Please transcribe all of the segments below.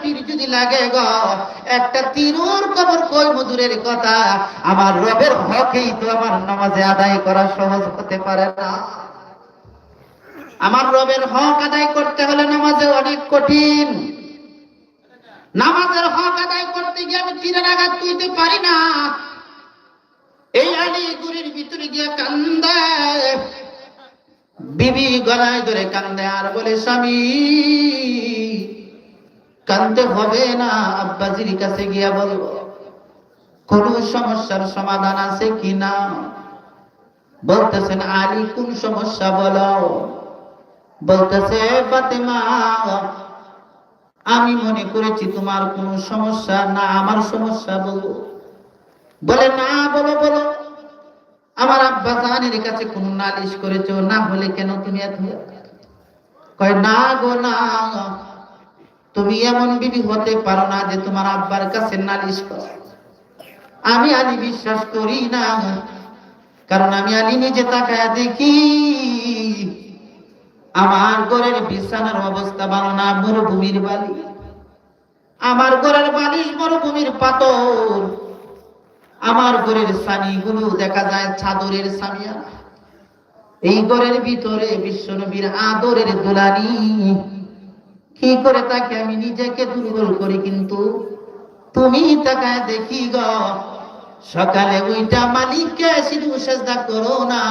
তীর যদি লাগে গ, একটা কবর কই মধুরের কথা? আমার রবের হকেই তো আমার নামাজে আদায় করা সহজ হতে পারে না। আমার রবের হক আদায় করতে হলে নামাজে অনেক কঠিন। নামাজের হক আদায় করতে গিয়ে আমি তীরের আঘাত তুইতে পারি না। এই ভিতরে গিয়ে কান্দে। বিবি গলায় ধরে কান্দে আর বলে, স্বামী কান্দতে হবে না, আব্বাজির কাছে গিয়া বলব, কোন সমস্যার সমাধান আছে কি না? বলতেছেন, আলী, কোন সমস্যা বলো? বলতেছে, ফাতেমা, আমি মনে করেছি তোমার কোনো সমস্যা না, আমার সমস্যা বলো। বলে, না, বলো বলো। আমার আব্বা জানের কাছে কোন নালিশ করেছ, না হলে কেন তুমি এত কয়, না গো, না। তুমি এমন বিবি হতে পারো না যে তোমার আব্বার কাছে নালিশ করো। আমি আলী বিশ্বাস করি না। কারণ আমি আলী নিজে তাকায় দেখি, আমার ঘরের বিছানার অবস্থা ভালো না, মরুভূমির বালি। আমার ঘরের বালিশ মরুভূমির পাথর। আমার ঘরের সানি গুলো দেখা যায় ছাদরের সামিয়া এই ঘরের ভিতরে বিশ্বনবীর আদরের দুলানি কি করে তাকে আমি নিজেকে দুর্বল করি কিন্তু? তুমি তাকায় দেখি গ, সকালে ওইটা মালিককে সিধু সেজদা করো না।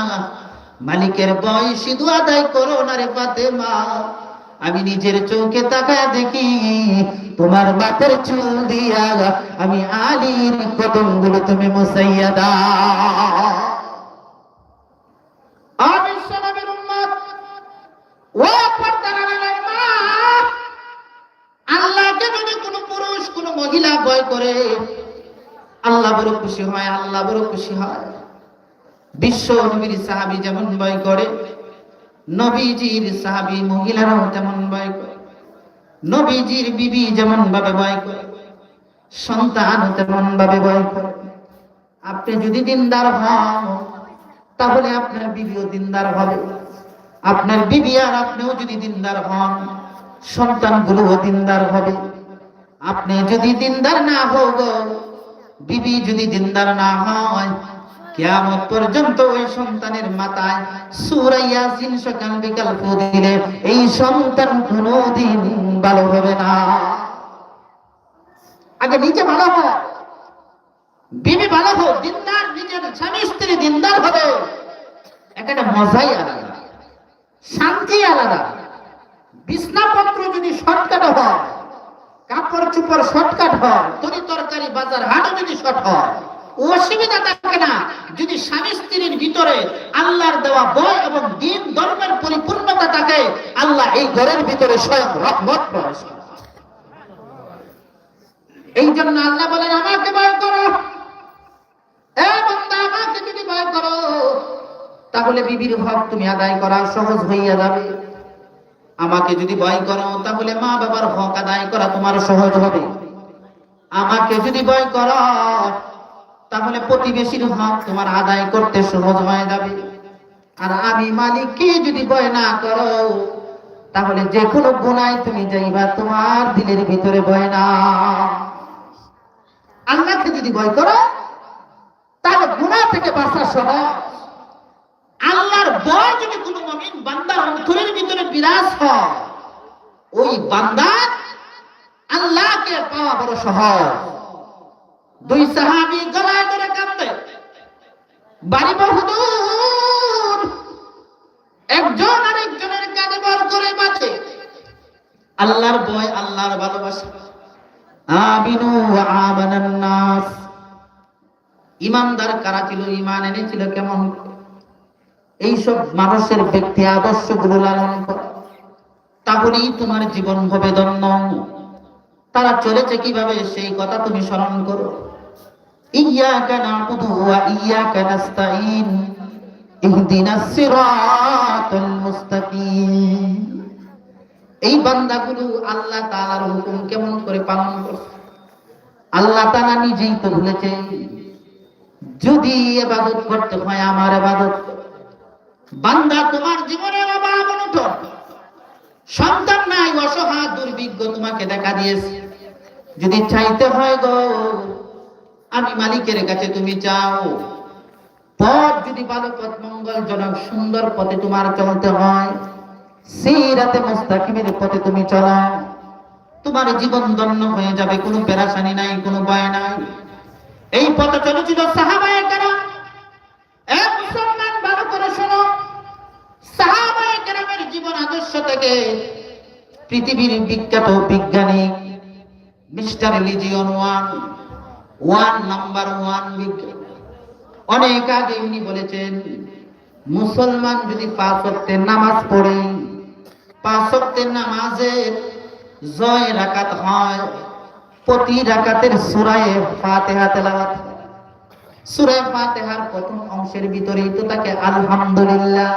মালিকের বয় সিধু আদায় করো না রে পাতে মা আমি নিজের চোখে তাকায় দেখি, তোমার মাথার চুল দিয়া আমি আলীর কদমগুলো তুমি মুসাইয়া দাও আমি সনবের উম্মত ও পর্দার আড়ালের মা আল্লাহকে যদি কোনো পুরুষ কোনো মহিলা ভয় করে আল্লাহ বড় খুশি হয় আল্লাহ বড় খুশি হয়। বিশ্ব নবীর সাহাবি যেমন ভয় করে, নবীজির সাহাবি মহিলারাও তেমন ভয় করে, নবীজির বিবি যেমন ভাবে ভয় করে সন্তান তেমন ভাবে ভয় করে। আপনি যদি দিনদার হন, তাহলে আপনার বিবিও দিনদার হবে। আপনার বিবি আর আপনিও যদি দিনদার হন, সন্তানগুলোও দিনদার হবে। আপনি যদি দিনদার না হোক বিবি যদি দিনদার না হয় পর্যন্ত ওই সন্তানের মাথায় সকাল বিকাল দিলে এই সন্তান ভালো হবে না। আগে নিজে ভালো হয় বিবি ভালো হোক দিনদার নিজের স্বামী, স্ত্রী দিনদার হবে। একটা মজাই আলাদা, শান্তি আলাদা। বিছনাপত্র যদি শর্টকাট হয় কাপড় চুপড় শর্টকাট হয় তরি তরকারি বাজার হাটও যদি শর্ট হয়, অসুবিধা থাকে না। যদি স্বামী স্ত্রীর ভিতরে আল্লাহর দেওয়া বয় এবং দিন ধর্মের পরিপূর্ণতা থাকে, আল্লাহ এই ঘরের ভিতরে স্বয়ং রহমত এই জন্য আল্লাহ বলেন, আমাকে ভয় করো। আমাকে যদি ভয় করো, তাহলে বিবির হক তুমি আদায় করা সহজ হইয়া যাবে। আমাকে যদি ভয় করো, তাহলে মা বাবার হক আদায় করা তোমার সহজ হবে। আমাকে যদি ভয় করো, তাহলে প্রতিবেশীর হক তোমার আদায় করতে সহজ হয়ে যাবে। আর আমি মালিককে যদি ভয় না করো, তাহলে যে কোনো গুণায় তুমি যাইবা, তোমার দিলের ভিতরে ভয় না। আল্লাহকে যদি ভয় করো, তাহলে গুণা থেকে বাঁচা সহজ। আল্লাহর ভয় যদি কোনো মমিন বান্দার অন্তরের ভিতরে বিরাজ হয়, ওই বান্দার আল্লাহকে পাওয়া বড় সহজ। দুই সাহাবি গলায় ধরে কাঁদতে, বাড়ি বহুদূর, একজন আরেকজনের কাঁধে বল করে বাঁচে আল্লাহর ভয়, আল্লাহর ভালোবাসা। আমিনু আমানান নাস। ইমানদার কারা ছিল, ইমান এনেছিল, কেমন? এইসব মানুষের ব্যক্তি আদর্শগুলো লালন করো। তাহলেই তোমার জীবন হবে ধন্য। তারা চলেছে কীভাবে, সেই কথা তুমি স্মরণ করো। নাস্তাইন এই বান্দাগুলো আল্লাহ তাআলার হুকুম কেমন করে পালন করছে? আল্লাহ তাআলা নিজেই তো বলেছে যদি ইবাদত করতে হয়, আমার ইবাদত। বান্দা, তোমার জীবনের অভাব অনটন। সন্তান নাই, অসহায় দুর্ভিক্ষ তোমাকে দেখা দিয়েছে। যদি চাইতে হয় গো, আমি মালিকের কাছে তুমি চাও। পথ যদি ভালো, পথ মঙ্গলজনক, সুন্দর পথে তোমার চলতে হয় সিরাতে মুস্তাকিমের পথে তুমি চলো। তোমার জীবন ধন্য হয়ে যাবে, কোনো পেরাশানি নাই, কোনো ভয় নাই। এই পথে চলেছিল সাহাবায় কেরাম। এ মুসলমান ভালো করে শোনো জীবন আদর্শ থেকে পৃথিবীর বিখ্যাত বিজ্ঞানী মিস্টার লিজিয়ন ওয়ান ওয়ান নাম্বার ওয়ান অনেক আগে বলেছেন, মুসলমান যদি পাঁচ নামাজ পড়ে, পাঁচ নামাজের জয় রাকাত হয়, প্রতি রাকাতের সূরায়ে ফাতিহা তেলাওয়াত হয়। সূরা ফাতিহার প্রথম অংশের ভিতরেই তো তাকে আলহামদুলিল্লাহ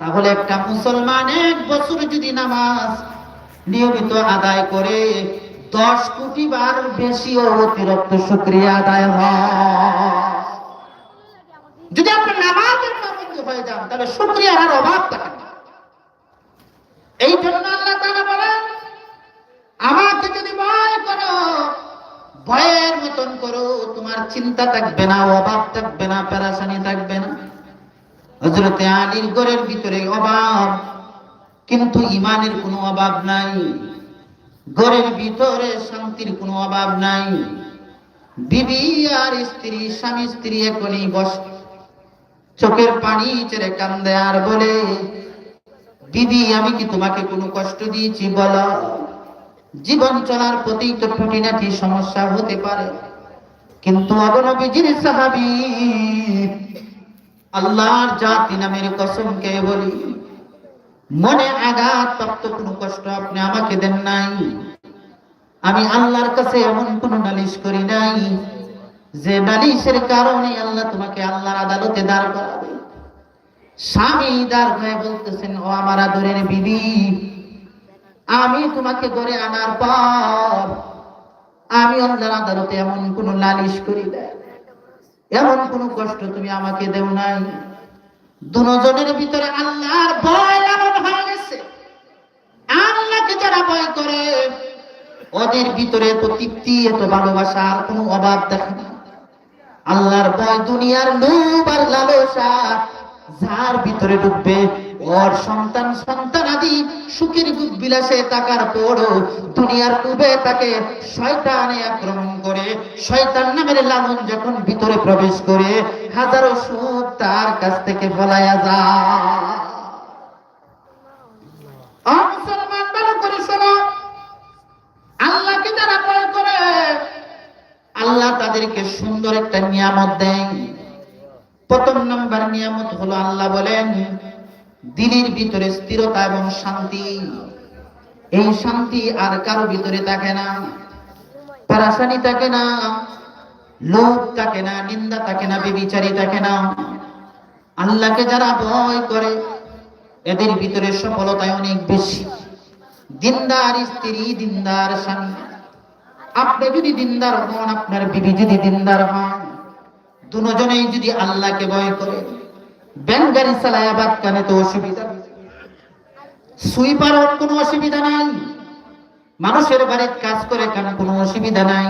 তাহলে একটা মুসলমান এক বছর যদি নামাজ নিয়মিত আদায় করে, দশ কোটি বার বেশি অতিরিক্ত শুক্রিয়া আদায় হয়। যদি নামাজের হয়ে যান, তাহলে অভাব থাকে এই জন্য আল্লাহ তাআলা বলেন আমাকে যদি ভয় করো, ভয়ের মতন করো, তোমার চিন্তা থাকবে না, অভাব থাকবে না, পেরাশানি থাকবে না। হজরতে আলীর ঘরের ভিতরে অভাব। কিন্তু ইমানের কোনো অভাব নাই। ঘরের ভিতরে শান্তির কোনো অভাব নাই। বিবি আর স্ত্রী, স্বামী স্ত্রী এখনই বস। চোখের পানি ছেড়ে কান্দে আর বলে দিদি আমি কি তোমাকে কোনো কষ্ট দিয়েছি বলো? জীবন চলার প্রতি তো খুঁটিনাটি সমস্যা হতে পারে। কিন্তু অগনবীজির সাহাবি আল্লাহর জাতি নামের কসমকে বলি। মনে আঘাত, প্রাপ্ত কোনো কষ্ট আপনি আমাকে দেন নাই। আমি আল্লাহর কাছে এমন কোন নালিশ করি নাই, যে নালিশের কারণে আল্লাহ তোমাকে আল্লাহর আদালতে দাঁড় করাবে। স্বামী দাঁড় হয়ে বলতেছেন, ও আমার আদরের বিবি, আমি তোমাকে গড়ে আনার পর আমি আল্লাহর আদালতে এমন কোন নালিশ করি নাই। এমন কোন কষ্ট তুমি আমাকে দেও নাই। দুজনের ভিতরে আল্লাহর ভয় এমন হয়ে গেছে। আল্লাহকে যারা ভয় করে, ওদের ভিতরে এত তৃপ্তি, এত ভালোবাসা, আর কোনো অভাব দেখে না। আল্লাহর ভয় দুনিয়ার লোভ আর লালসা, যার ভিতরে ঢুকবে ওর সন্তান সন্তান আদি সুখের গুপ বিলাসে তাকার পরও দুনিয়ার লোভে তাকে শয়তানে আক্রমণ করে, শয়তান নামের লালন যখন ভিতরে প্রবেশ করে, হাজারো সুখ তার কাছ থেকে ফলাইয়া করে আল্লাহ তাদেরকে সুন্দর একটা নিয়ামত দেয় প্রথম নাম্বার নিয়ামত হলো আল্লাহ বলেন দিনের ভিতরে স্থিরতা এবং শান্তি। এই শান্তি আর কারও ভিতরে থাকে না। পেরাশানি থাকে না। লোভ থাকে না, নিন্দা থাকে না, বেবিচারি থাকে না। আল্লাহকে যারা ভয় করে, এদের ভিতরে সফলতায় অনেক বেশি। দিনদার স্ত্রী, দিনদার স্বামী। আপনি যদি দিনদার হন, আপনার বিবি যদি দিনদার হন, দুজনেই যদি আল্লাহকে ভয় করে ব্যাংগারি চালায় আবাদ কানে তো অসুবিধা। সুইপার হন কোনো অসুবিধা নাই। মানুষের বাড়ির কাজ করে কেন কোনো অসুবিধা নাই?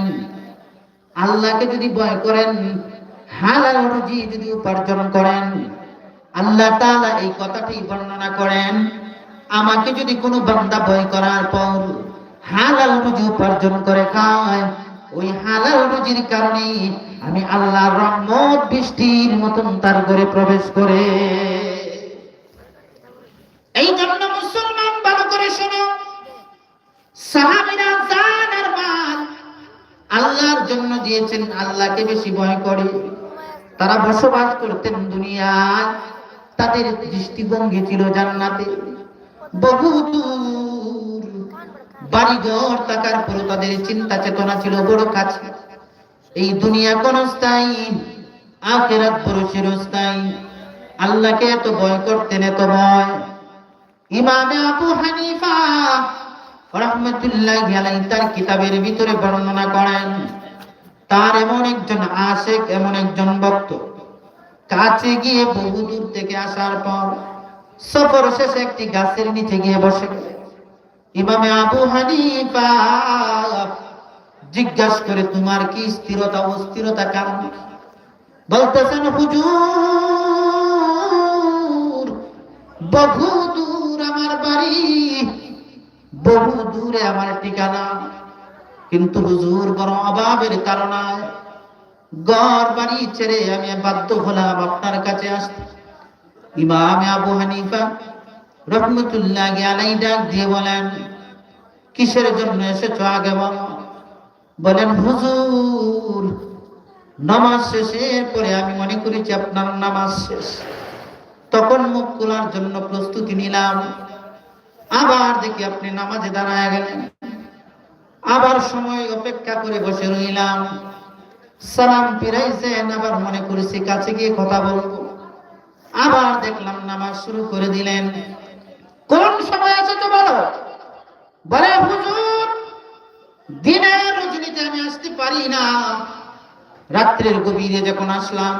আল্লাহকে যদি ভয় করেন, হালাল রুজি যদি উপার্জন করেন, আল্লাহ তাআলা এই কথাটি বর্ণনা করেন, আমাকে যদি কোনো বান্দা ভয় করার পর হালাল রুজি উপার্জন করে খায় ওই হালাল রুজির কারণে আমি আল্লাহর রহমত বৃষ্টির মতন তার ঘরে প্রবেশ করে। এই জন্য মুসলমান ভালো করে শোনো, সাহাবীরা জান আর মাল আল্লাহর জন্য দিয়েছেন, আল্লাহকে বেশি ভয় করে। তারা বসবাস করতেন দুনিয়ায়, তাদের দৃষ্টিভঙ্গি ছিল জান্নাতে। বহু দূর বাড়িঘর থাকার পর তাদের চিন্তা চেতনা ছিল বড় কাছে এই দুনিয়া কোন স্থায়ী, আখেরাত আল্লাহকে এত ভয় করতেন, এত ভয়। ইমামে আবু হানিফা রহমতুল্লাহ আলাই তার কিতাবের ভিতরে বর্ণনা করেন, তার এমন একজন আশেক, এমন একজন ভক্ত। কাছে গিয়ে বহু দূর থেকে আসার পর সফর শেষে একটি গাছের নিচে গিয়ে বসে। গেলেন ইমামে আবু হানিফা জিজ্ঞাসা করে, তোমার কি স্থিরতা, অস্থিরতা কারণ বলতেছেন, হুজুর, বহু দূর আমার বাড়ি, বহু দূরে আমার ঠিকানা। কিন্তু হুজুর বড় অভাবের কারণে গড় বাড়ি ছেড়ে আমি বাধ্য হলাম আপনার কাছে আসতে। ইমাম আবু হানিফা রহমতুল্লাহ আলাই ডাক দিয়ে বলেন, কিসের জন্য এসেছ আগে বলো? বলেন, হুজুর, নামাজ শেষের পরে আমি মনে করেছি আপনার নামাজ শেষ। তখন মুখ খোলার জন্য প্রস্তুতি নিলাম। আবার দেখি আপনি নামাজে দাঁড়ায় গেলেন। আবার সময় অপেক্ষা করে বসে রইলাম। সালাম ফিরাইছেন, আবার মনে করেছি কাছে গিয়ে কথা বলব। আবার দেখলাম নামাজ শুরু করে দিলেন। কোন সময় আছে তো বলো? বলে, হুজুর, দিনের রজনীতে আমি আসতে পারি না। রাত্রের গভীরে যখন আসলাম,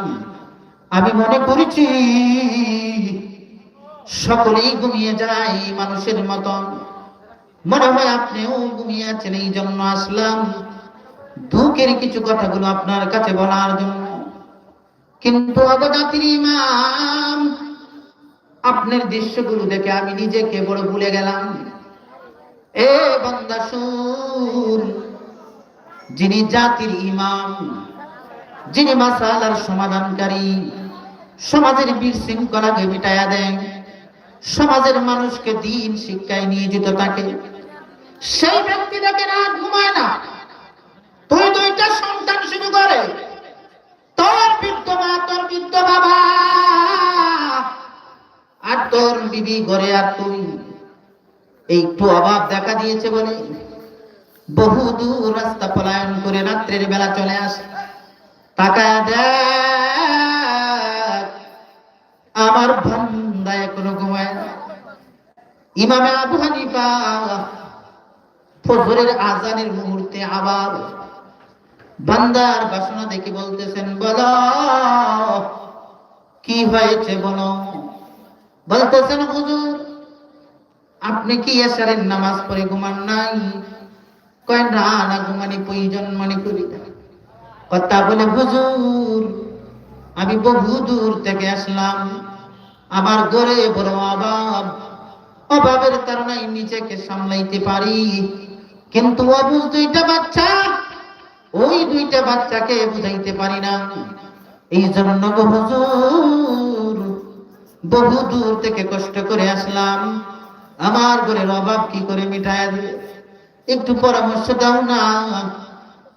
আমি মনে করেছি, সকলেই ঘুমিয়ে যায় মানুষের মতন। মনে হয় আপনিও ঘুমিয়ে আছেন, এই জন্য আসলাম। দুঃখের কিছু কথাগুলো আপনার কাছে বলার জন্য। কিন্তু অবজাতির ইমাম আপনার দৃশ্যগুলো দেখে আমি নিজেকে বড় ভুলে গেলাম। এ বান্দা শুন যিনি জাতির ইমাম, যিনি মাসালার সমাধানকারী, সমাজের বিশৃঙ্খলাকে মিটাইয়া দেন, সমাজের মানুষকে দিন শিক্ষায় নিয়োজিত থাকে। সেই ব্যক্তি দেখে রাত ঘুমায় না। তুই দুইটা সন্তান শুরু করে। তোর বৃদ্ধ মা, তোর বৃদ্ধ বাবা। তোর বিবি ঘরে আর তুই। একটু অভাব দেখা দিয়েছে বলে বহু দূর রাস্তা পলায়ন করে রাত্রের বেলা চলে আসে। তাকায় দেখ, আমার ভান্দা এখনও ঘুমায় না। ইমামে আবু হানিফা ফজরের আজানের মুহূর্তে আবার বান্দার বাসনা দেখে বলতেছেন, বল, কি হয়েছে বলো? বলতেছেন, হুজুর, আপনি কি এসারের নামাজ পড়ে ঘুমান নাই? কয়, না না, ঘুমানি প্রয়োজন মনে করি কথা বলে, হুজুর, আমি বহু দূর থেকে আসলাম। আমার ঘরে বড় অভাব। অভাবের কারণে নিজেকে সামলাইতে পারি। কিন্তু অবুজ দুইটা বাচ্চা, ওই দুইটা বাচ্চাকে বুঝাইতে পারি না। এই জন্য হুজুর বহু দূর থেকে কষ্ট করে আসলাম। আমার ঘরের অভাব কি করে মিটায় দিবে? একটু পরামর্শ দাও না।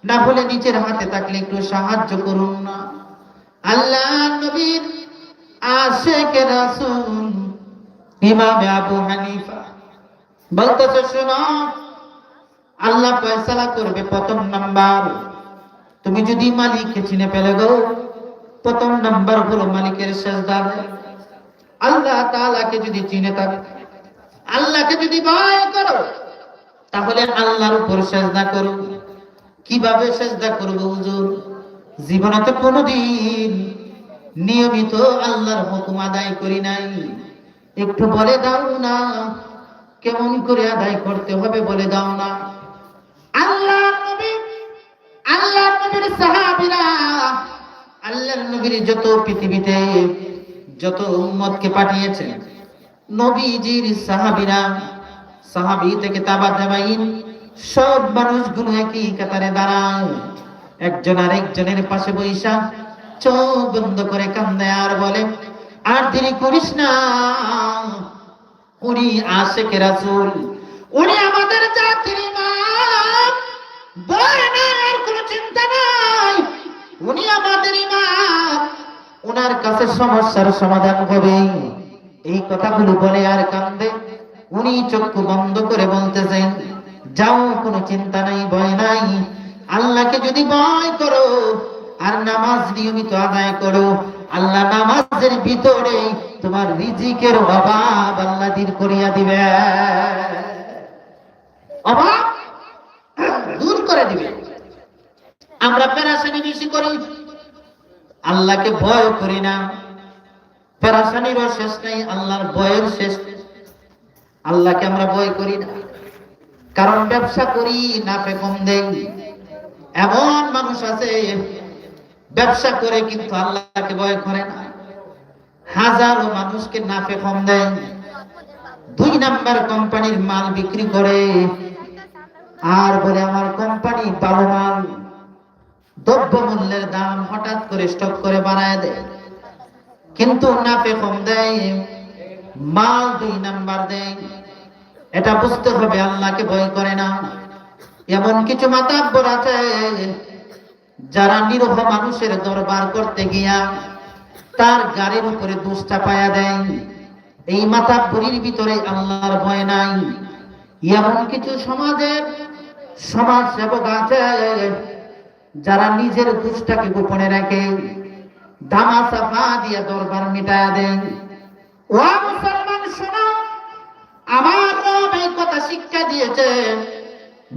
না হলে নিচের হাতে থাকলে একটু সাহায্য করুন না। আল্লাহ নবীর আশেক রাসূল, ইমাম আবু হানিফা। বলতেছে, শোনো, আল্লাহ ফয়সালা করবে প্রথম নাম্বার। তুমি যদি মালিককে চিনে ফেলে গো, প্রথম নাম্বার হলো মালিকের সেজদা আল্লাহ তাআলাকে যদি চিনে থাকো, আল্লাহকে যদি ভয় করো, তাহলে আল্লাহর উপর সেজদা করো। কীভাবে সেজদা করব হুজুর? জীবনে তো কোনোদিন নিয়মিত আল্লাহর হুকুম আদায় করি নাই। একটু বলে দাও না, কেমন করে আদায় করতে হবে বলে দাও না। আল্লাহ নবী আল্লাহর নবীর সাহাবীরা, আল্লাহর নবীর যত পৃথিবীতে যত উম্মতকে পাঠিয়েছেন, নবীজির সাহাবীরা, সাহাবী থেকে তাবা তাবাইন সব মানুষগুলো একই কাতারে দাঁড়ায়। একজন আরেকজনের পাশে বৈশা, চোখ বন্ধ করে কান্দে আর বলে, আর দেরি করিস না। উনি আশেখ রাসূল। উনি আমাদের জাতির ইমাম। বয় না আর কোনো চিন্তা নাই। উনি আমাদের ইমাম। ওনার কাছে সমস্যার সমাধান হবে। এই কথাগুলো বলে আর কান্দে। উনি চক্ষু বন্ধ করে বলতেছেন, যাও, কোনো চিন্তা নাই, ভয় নাই। আল্লাহকে যদি ভয় করো আর নামাজ নিয়মিত আদায় করো, আল্লাহ নামাজের ভিতরে তোমার রিজিকের অভাব আল্লাহ দূর করিয়া দিবে। অভাব দূর করে দিবে। আমরা পেরাশানি বেশি করি আল্লাহকে ভয় করি না। পেরাশানিরও শেষ নেই, আল্লাহর বয়ের শেষ আল্লাহকে আমরা ভয় করি না। কারণ ব্যবসা করি নাফে কম দেই। এমন মানুষ আছে, ব্যবসা করে কিন্তু আল্লাহকে ভয় করে না। হাজারো মানুষকে নাফে কম দেয় দুই নাম্বার কোম্পানির মাল বিক্রি করে। আর বলে, আমার কোম্পানি ভালো মাল দ্রব্য মূল্যের দাম হঠাৎ করে স্টক করে বাড়ায় দেয়। কিন্তু কম দেয়, মাল দুই নাম্বার দেয়। এটা বুঝতে হবে, আল্লাহকে ভয় করে না। এমন কিছু মাতাব্বর আছে, যারা নিরহ মানুষের দরবার করতে গিয়া তার গাড়ির উপরে দুষ্টা পায়া দেয়। এই মাতাব্বরির ভিতরে আল্লাহর ভয় নাই। এমন কিছু সমাজের সমাজ সেবক আছে যারা নিজের দুষ্টাকে গোপনে রাখে, দামা সাফা দিয়ে দরবার মিটায়া দেয় ও মুসলমান, শোনো, আমার রব এই কথা শিক্ষা দিয়েছে।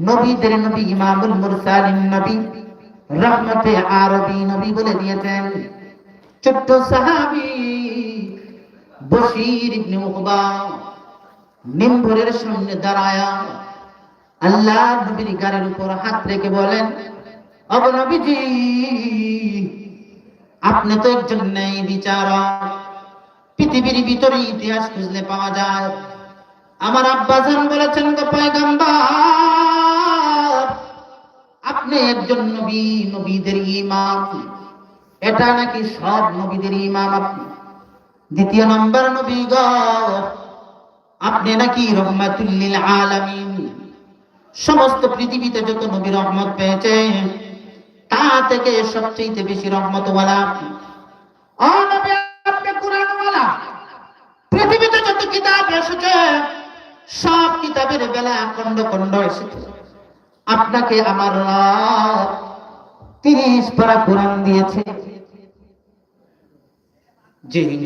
নবীদের নবী ইমামুল মুরসালিন নবী, রহমতে আরবি নবী বলে দিয়েছেন। ছোট্ট সাহাবী বশির ইবনে উকবা মিম্বরের সামনে দাঁড়ায়া আল্লাহ নবীর গাড়ির উপর হাত রেখে বলেন আপনি তো একজন ন্যায় বিচারক। পৃথিবীর ভিতরে ইতিহাস খুঁজলে পাওয়া যায়। আমার আব্বাজান বলেছেন, গো পয়গম্বর, আপনি একজন নবী, নবীদের ইমাম। এটা নাকি সব নবীদের ইমাম আপনি? দ্বিতীয় নম্বর নবী গ, আপনি নাকি রহমাতুল্লিল আলামিন। সমস্ত পৃথিবীতে যত নবী রহমত পেয়েছে তা থেকে সবচেয়ে বেশি পৃথিবীতে যত কিতাব এসেছে, সব কিতাবের বেলা এসেছে। আপনাকে আমার তিরিশ পারা কোরআন দিয়েছে। যে কি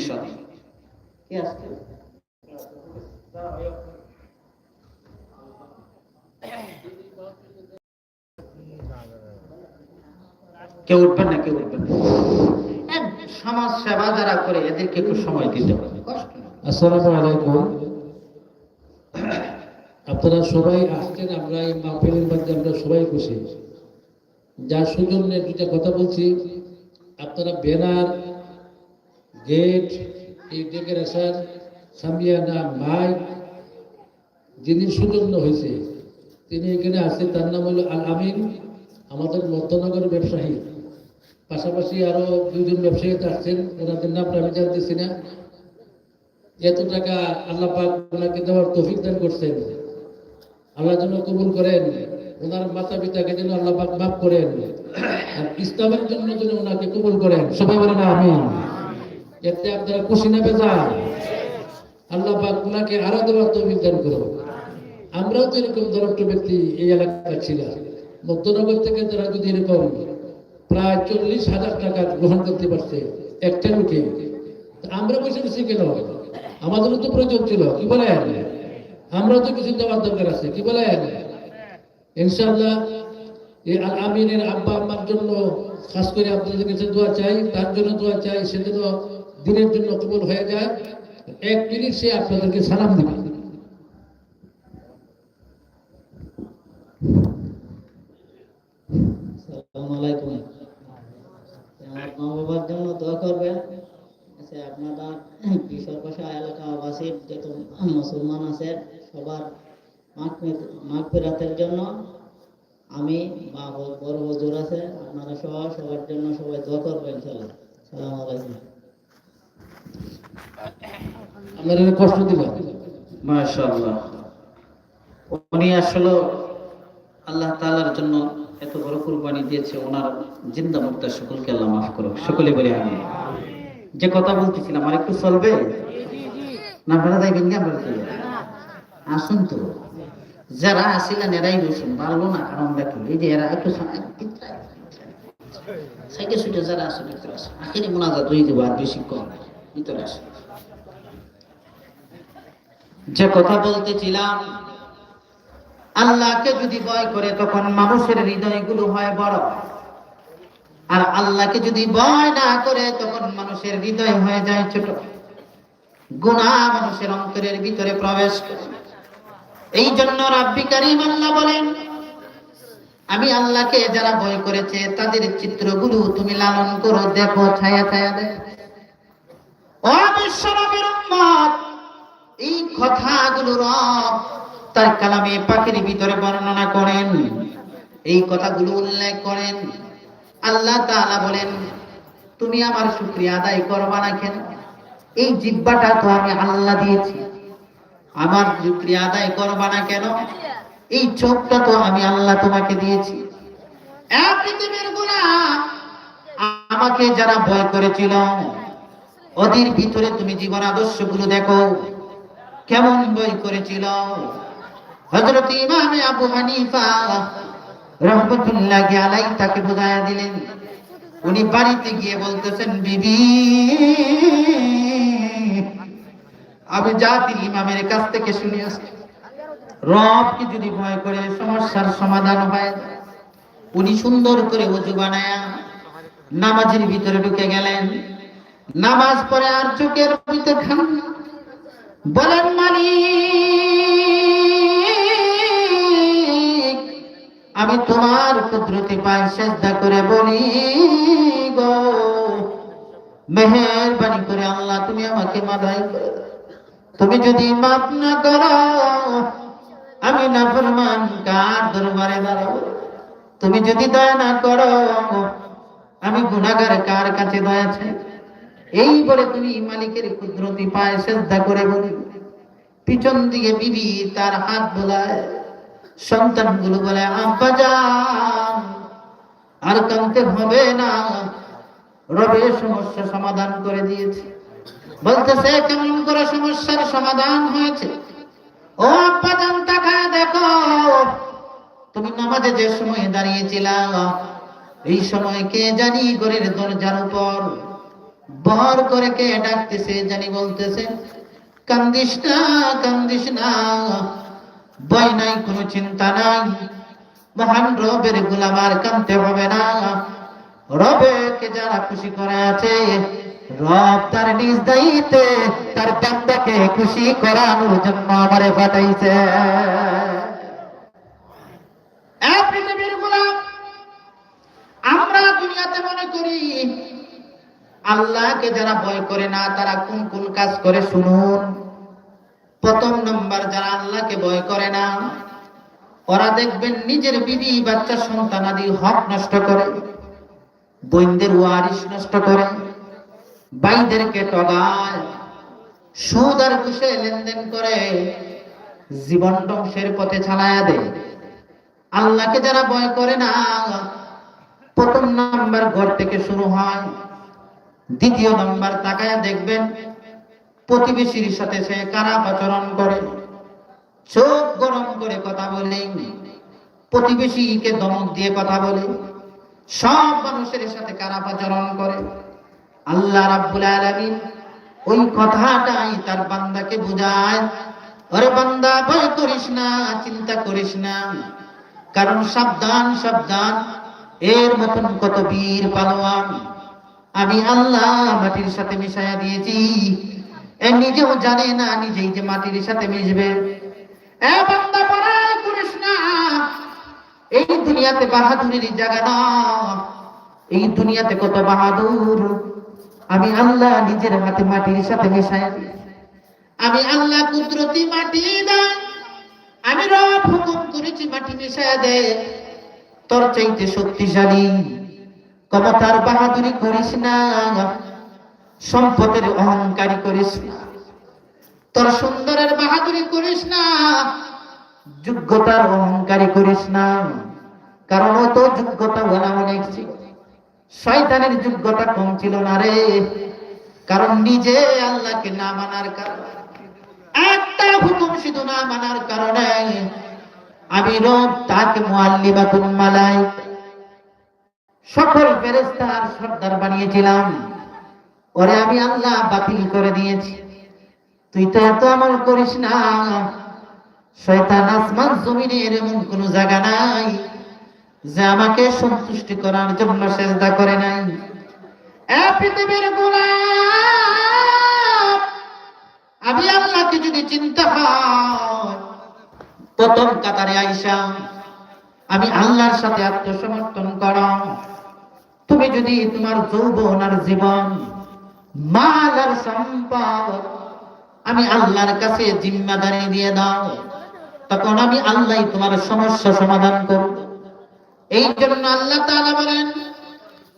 কেউ উঠবেন না, কেউ উঠবেন সমাজ সেবা যারা করে, এদেরকে একটু সময় দিতে হবে। আপনারা সবাই আসছেন, আমরা এই মাহফিলের মধ্যে আমরা সবাই খুশি যার সৌজন্যে দুটা কথা বলছি। আপনারা ব্যানার, গেট, এই ডেকোরেশন সামিয়ানা মাইক যিনি সৌজন্য হয়েছে, তিনি এখানে আসছে তার নাম হলো আল আমিন, আমাদের মধ্যনগর ব্যবসায়ী। পাশাপাশি আরও দুজন ব্যবসায়ী আসছেন, ওনাদের নামটা আমি জানতেছি না। এত টাকা আল্লাহ পাক ওনাকে দেওয়ার তৌফিক দান করছেন। আল্লাহ যেন কবুল করেন, ওনার মাতা পিতাকে যেন আল্লাহ পাক মাফ করেন, আর ইসলামের জন্য যেন ওনাকে কবুল করেন। সবাই বলেন আমি এতে আপনারা খুশি না বেজান আল্লাহ পাক ওনাকে আরও দেওয়ার তৌফিক দান করো আমরাও তো এরকম দরপ্ত ব্যক্তি এই এলাকায় ছিলাম। মধ্যনগর থেকে তারা যদি এরকম প্রায় চল্লিশ হাজার টাকা গ্রহণ করতে পারছে একটা লোকে। আমরা বসে বসে কেন? আমাদেরও তো প্রয়োজন ছিল, কি বলেন? আমরাও তো কিছু দেওয়ার দরকার আছে, কি বলেন? ইনশাআল্লাহ এই আল আমিনের আব্বা আম্মার জন্য খাস করে আপনাদের কাছে দোয়া চাই, তার জন্য দোয়া চাই, সে যেন দিনের জন্য কবল হয়ে যায়। এক মিনিট সে আপনাদেরকে সালাম দিবে। আসসালামু আলাইকুম। আমার মা বাবার জন্য দোয়া করবেন। আচ্ছা আপনারা যত মুসলমান আছে সবার মাঘ ফেরাতের জন্য আমি ব- বড় হজুর আছে, আপনারা সহ সবার জন্য সবাই দোয়া করবেন আসসালামু আলাইকুম। কষ্ট দিলাম মাশাআল্লাহ। উনি আসলে আল্লাহ তাআলার জন্য এত বড় কুরবানি দিয়েছে ওনার জিন্দা মুক্তা সকলকে আল্লাহ মাফ করুক। সকলে বলে আমি যে কথা বলতেছিলাম, আর একটু চলবে? না আপনারা যাইবেন কি? আসুন তো। যারা আসিলেন, এরাই রয়েছেন পারব না, কারণ দেখো, এই যে এরা একটু সাইকে সুইটে যারা আসেন আখিরি মোনাজাত হয়ে আর বেশি কম ভিতরে যে কথা বলতেছিলাম আল্লাহকে যদি ভয় করে, তখন মানুষের হৃদয়গুলো হয় বড়। আর আল্লাহকে যদি ভয় না করে, তখন মানুষের হৃদয় হয়ে যায় ছোট। গুনাহ মানুষের অন্তরের ভিতরে প্রবেশ করে। এই জন্য রাব্বি কারীম আল্লাহ বলেন, আমি আল্লাহকে যারা ভয় করেছে, তাদের চিত্রগুলো তুমি লালন করো, দেখো, ছায়া ছায়া, দেখো। ও বিশ্বনবীর এই কথাগুলো রব তার কালামে পাখির ভিতরে বর্ণনা করেন। এই কথাগুলো উল্লেখ করেন। আল্লাহ তাআলা বলেন, তুমি আমার শুকরিয়া আদায় করবা না কেন? এই জিব্বাটা তো আমি আল্লাহ দিয়েছি। আমার শুকরিয়া আদায় করবা না কেন? এই চোখটা তো আমি আল্লাহ তোমাকে দিয়েছি। আমাকে যারা ভয় করেছিল, ওদের ভিতরে তুমি জীবন আদর্শগুলো দেখো। কেমন বই করেছিল? হযরত ইমাম আবু হানিফা রহমতুল্লাহ আলাই তাকে বোঝায়া দিলেন, উনি বাড়িতে গিয়ে বলতেছেন, বিবি, আমি জাতির ইমামের কাছ থেকে শুনে আসছি। রবকে যদি ভয় করে সমস্যার সমাধান হয়, উনি সুন্দর করে উজু বানায়া নামাজের ভিতরে ঢুকে গেলেন। নামাজ পড়ে আর চোখের ভিতরে খান। বলেন, মালিক আমি তোমার কুদরতি পায়ে সেজদা করে বলি গো। মেহেরবানি করে আল্লাহ, তুমি আমাকে মাদাই। তুমি যদি মাফ না করো, আমি না ফরমান কার দরবারে দাঁড়াবো? তুমি যদি দয়া না করো, আমি গুনাগার কার কাছে দয়া চাই? এই বলে তুমি মালিকের কুদরতি পায়ে সেজদা করে বলি। পিছন দিকে বিবি তার হাত বোলায়। সন্তানগুলো বলে, আব্বা যান, আর কানতে হবে না। রবে সমস্যা সমাধান করে দিয়েছে। বলতেছে, কেমন করে সমস্যার সমাধান হয়েছে? ও আব্বা যান, তাকায় দেখো, তুমি নামাজে যে সময় দাঁড়িয়েছিলা, এই সময় কে জানি ঘরের দরজার উপর বর করে কে ডাকতেছে জানি বলতেছে, কান্দিস না কান্দিস না। ভয় নাই, কোনো চিন্তা নাই। মহান রবের গোলামার কানতে হবে না। রবেকে যারা খুশি করে আছে, রব তার নিজ দায়িত্বে তার বান্দাকে খুশি করানোর জন্য আমারে পাঠাইছে। আমরা দুনিয়াতে মনে করি, আল্লাহকে যারা ভয় করে না, তারা কোন কোন কাজ করে শুনুন। প্রথম নম্বর যারা আল্লাহকে ভয় করে না, ওরা দেখবেন নিজের বিবি, বাচ্চা সন্তানাদি হক নষ্ট করে, বইনদের ওয়ারিস নষ্ট করে, বাইদেরকে টগায় সুদ আর ঘুষে লেনদেন করে, জীবন ধ্বংসের পথে ছালায়া দেয়। আল্লাহকে যারা ভয় করে না, প্রথম নাম্বার ঘর থেকে শুরু হয়, দ্বিতীয় নাম্বার তাকায়া দেখবেন প্রতিবেশীর সাথে সে খারাপ আচরণ করে? চোখ গরম করে কথা বলে। প্রতিবেশীকে দমক দিয়ে কথা বলে। সব মানুষের সাথে খারাপ আচরণ করে? আল্লাহ রাব্বুল আলামিন ওই কথাটাই তার বান্দাকে বোঝায়। আরে বান্দা, ভয় করিস না, চিন্তা করিস না। কারণ সাবধান সাবধান, এর মতন কত বীর পালোয়ান। আমি আল্লাহ মাটির সাথে মিশাইয়া দিয়েছি। এ নিজেও জানে না, নিজেই যে মাটির সাথে মিশবে। এই দুনিয়াতে বাহাদুরের জায়গা না। এই দুনিয়াতে কত বাহাদুর। আমি আল্লাহ নিজের হাতে মাটির সাথে দিয়েছি। আমি আল্লাহ কুদরতি মাটি দেয় আমি রব হুকুম করেছি মাটি মিশাইয়া দে। তোর চাইতে শক্তিশালী, ক্ষমতার বাহাদুরি করিস না। সম্পদের অহংকারী করিস না। তোর সুন্দরের বাহাদুরি করিস না। যোগ্যতার অহংকারী করিস না। কারণ ও তো যোগ্যতা বলা অনেক ছিল। শয়তানের যোগ্যতা কম ছিল না রে। কারণ নিজে আল্লাহকে না মানার কারণে, একটা হুকুম শুধু না মানার কারণে আমি রব তাকে মুআল্লিমাতুল মালাইক। সকল ফেরেশতার সর্দার বানিয়েছিলাম। ওরে আমি আল্লাহ বাতিল করে দিয়েছি। তুই তো এত আমল করিস না। শয়তান আসমান জমিনের এমন কোন জায়গা নাই যে আমাকে সন্তুষ্টি করার জন্য চেষ্টা করে নাই। পৃথিবীর গোলাম আমি আল্লাহকে যদি চিন্তা হয়, প্রথম কাতারে আইসা আমি আল্লাহর সাথে আত্মসমর্পণ করো তুমি যদি তোমার যৌবন আর জীবন মাল আর সম্পদ। আমি আল্লাহর কাছে জিম্মাদারি দিয়ে দাও। তখন আমি আল্লাহ তোমার সমস্যা সমাধান করব। এই জন্য আল্লাহ তাআলা বলেন,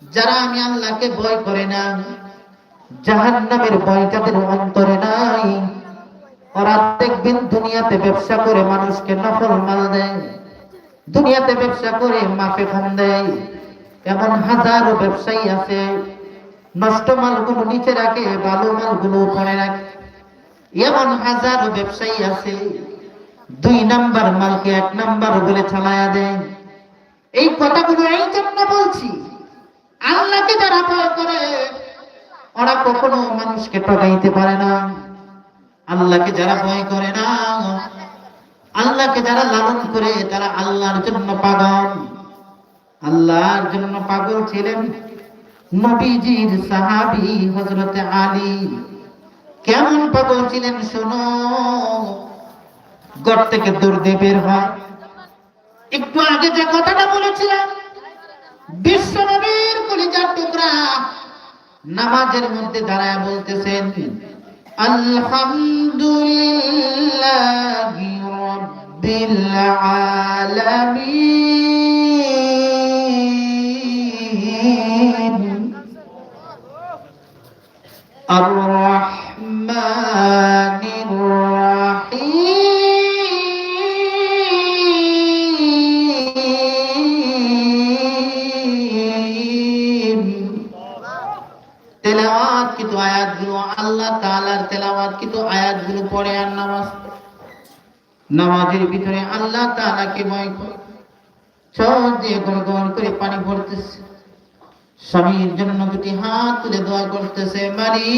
যারা আমি আল্লাহকে ভয় করে না, জাহান্নামের ভয় যাদের অন্তরে নাই। ওরা দেখবেন দুনিয়াতে ব্যবসা করে মানুষকে নফল মাল দেয়, দুনিয়াতে ব্যবসা করে মাফে কম দেয়। এমন হাজারো ব্যবসায়ী আছে নষ্ট মালগুলো নিচে রাখে, ভালো মালগুলো উপরে রাখে। এমন হাজারো ব্যবসায়ী আছে, দুই নাম্বার মালকে এক নাম্বার বলে চালায়া দেয়। এই কথাগুলো এই জন্য বলছি, আল্লাহকে যারা ভয় করে, ওরা কখনো মানুষকে ঠকাইতে পারে না। আল্লাহকে যারা ভয় করে না, আল্লাহকে যারা লালন করে, তারা আল্লাহর জন্য পাগল। আল্লাহর জন্য পাগল ছিলেন। নবীজির সাহাবী হযরতে আলী। কেমন পাগল ছিলেন শোনো। ঘর থেকে দৌড় বের হয়। একটু আগে যে কথাটা বলেছিলাম, বিশ্ব নবীর কলিজার টুকরা। নামাজের মধ্যে দাঁড়ায় বলতেছেন, আলহামদুলিল্লাহ রব্বিল আলামিন। الرحمن الرحيم তেলাওয়াত কিন্তু আয়াতগুলো আল্লাহ তাআলার তেলাওয়াত কিন্তু আয়াতগুলো পড়ে আর নামাজ পড়ে। নামাজের ভিতরে আল্লাহ তাআলাকে ভয় করে চোখ দিয়ে গড় গড় করে পানি পড়তেছে স্বামীর জন্য দুটি হাত তুলে দোয়া করতেছে মারি